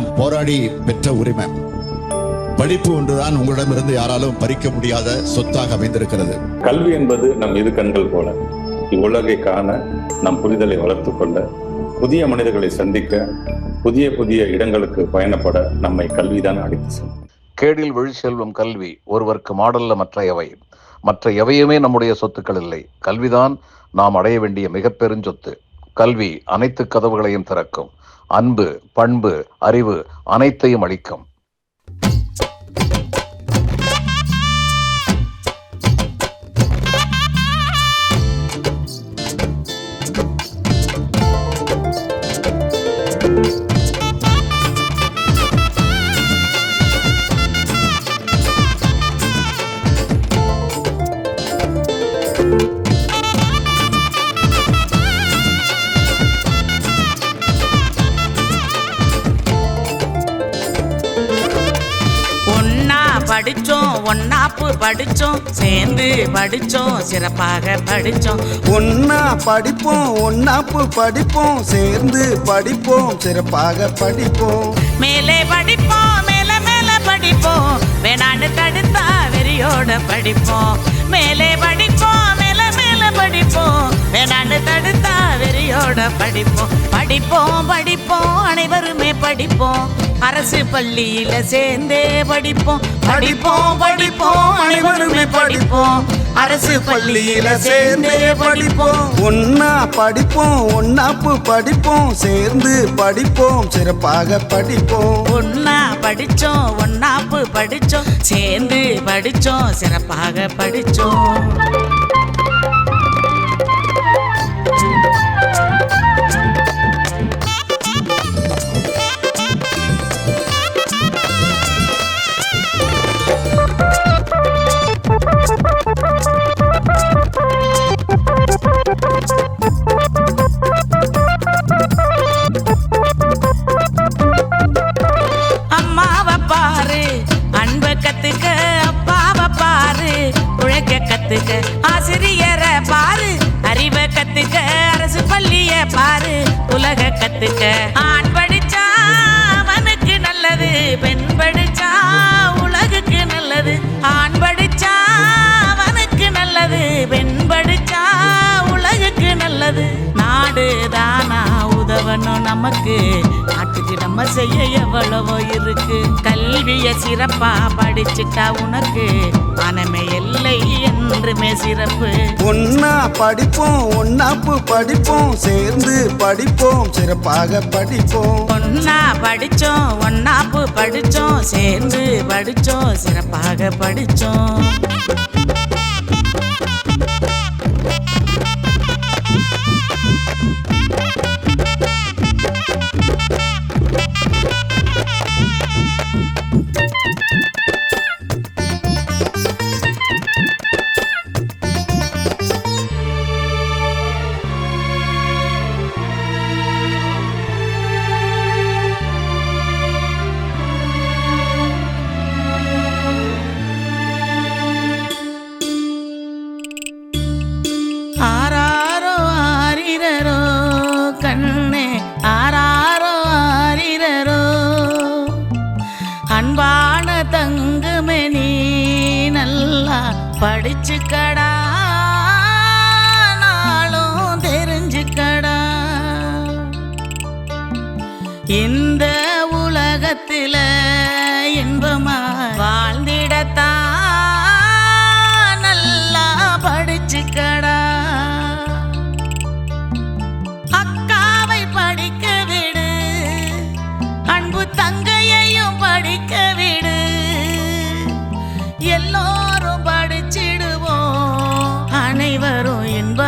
நாம் போராடி பெற்ற உரிமை. படிப்பு ஒன்றுதான் உங்களிடமிருந்து யாராலும் பறிக்க முடியாத சொத்தாக அமைந்திருக்கிறது. கல்வி என்பது நம் இரு கண்கள் போல. இவ்வுலகை காண நம் புரிதலை வளர்த்து கொள்ள புதிய மனிதர்களை சந்திக்க புதிய புதிய இடங்களுக்கு பயணப்பட நம்மை கல்விதான் அழைத்து செல்லும். கேடில் விழிச்செல்வம் கல்வி ஒருவருக்கு மாடல்ல மற்ற எவை. மற்ற எவையுமே நம்முடைய சொத்துக்கள் இல்லை. கல்விதான் நாம் அடைய வேண்டிய மிக பெருஞ்சொத்து கல்வி அனைத்து கதவுகளையும் திறக்கும். அன்பு பண்பு அறிவு அனைத்தையும் அளிக்கும். படிச்சோம் ஒன்னாப்பு படிச்சோம் சேர்ந்து படிச்சோம் சிறப்பாக படிச்சோம். ஒன்னா படிப்போம் ஒன்னாப்பு படிப்போம் சேர்ந்து படிப்போம் சிறப்பாக படிப்போம். மேலே படிப்போம் மேல மேல படிப்போம். வேணான்னு தடுத்தா வெறியோட படிப்போம். மேலே படிப்போம் படிப்போம். வேணான்னு தடுத்தா வெறியோட படிப்போம். படிப்போம் படிப்போம் அனைவருமே படிப்போம். அரசு பள்ளியில சேர்ந்தே படிப்போம். படிப்போம் படிப்போம் அனைவருமே படிப்போம். அரசு பள்ளியில சேர்ந்தே படிப்போம். ஒன்னா படிப்போம் ஒன்னாப்பு படிப்போம். சேர்ந்து படிப்போம் சிறப்பாக படிப்போம். ஒன்னா படிச்சோம் ஒன்னாப்பு படிச்சோம். சேர்ந்து படிச்சோம் சிறப்பாக படிச்சோம். பாரு உலக கத்துக்க. ஆண் படிச்சா அவனுக்கு நல்லது பெண் படிச்சா உலகுக்கு நல்லது. ஆண் படிச்சா அவனுக்கு நல்லது பெண் படிச்சா உலகுக்கு நல்லது. நாடு தானா உதவணும் நமக்கு. நாட்டுக்கு நம்ம செய்ய எவ்வளவோ இருக்கு. கல்விய சிறப்பா படிச்சுட்டா உனக்கு. மன என்றுமே சிறப்பு. ஒன்னா படிப்போம் ஒன்னாப்பு படிப்போம் சேர்ந்து படிப்போம் சிறப்பாக படிப்போம். ஒன்னா படிச்சோம் ஒன்னாப்பு படிச்சோம் சேர்ந்து படிச்சோம் சிறப்பாக படிச்சோம். கண்ணே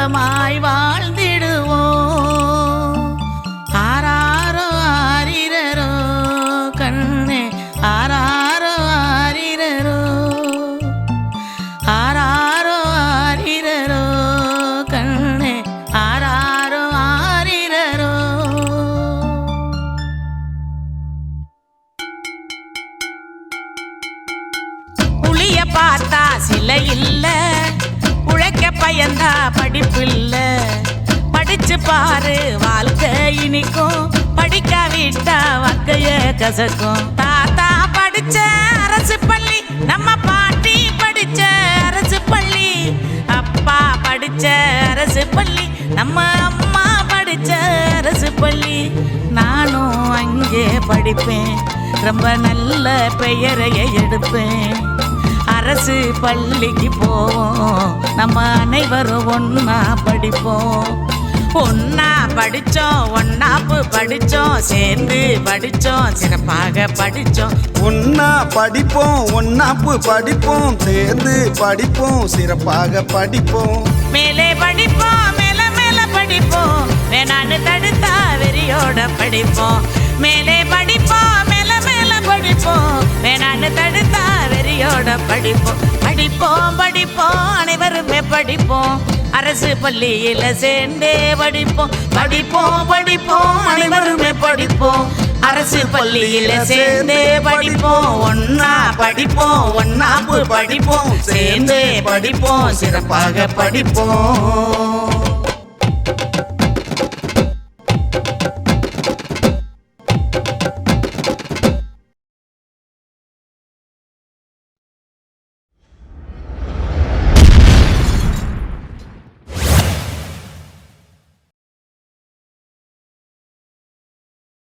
சுகமாய் இன்பமாய் வாழ்ந்திடுவோம். ஆராரோ ஆரிரரோ கண்ணே ஆராரோ ஆரிரரோ. ஆராரோ ஆரிரரோ கண்ணே ஆராரோ ஆரிரரோ. புளிய பார்த்தா சிலை இல்லை. கேட்க பயந்தா படிப்பில்ல. படிச்சு பாரு வாழ்க்கை இனிக்கும். படிக்காவிட்டா வக்கைய கசக்கும். தாத்தா படிச்ச அரசு பள்ளி நம்ம பாட்டி படிச்ச அரசு பள்ளி. அப்பா படிச்ச அரசு பள்ளி நம்ம அம்மா படிச்ச அரசு பள்ளி. நானும் அங்கே படிப்பேன். ரொம்ப நல்ல பெயரையை எடுப்பேன். அரசு பள்ளிக்கு போவோம். நம்ம அனைவரும் ஒன்னா படிப்போம். ஒன்னா படிச்சோம் ஒன்னாப்பு படிச்சோம் சேர்ந்து படிச்சோம் சிறப்பாக படிச்சோம். ஒன்னா படிப்போம் ஒன்னாப்பு படிப்போம் சேர்ந்து படிப்போம் சிறப்பாக படிப்போம். மேலே படிப்போம் மேல மேல படிப்போம். வேணான்னு தடுத்தா வெறியோட படிப்போம். மேலே படிப்போம் படிப்போம். வேணான்னு தடுத்தா வெறியோட படிப்போம். படிப்போம் படிப்போம் அனைவருமே படிப்போம். அரசு பள்ளியில சேர்ந்தே படிப்போம். படிப்போம் படிப்போம் அனைவருமே படிப்போம். அரசு பள்ளியில சேர்ந்தே படிப்போம். ஒன்னா படிப்போம் ஒன்னாப்பு படிப்போம். சேர்ந்தே படிப்போம் சிறப்பாக படிப்போம்.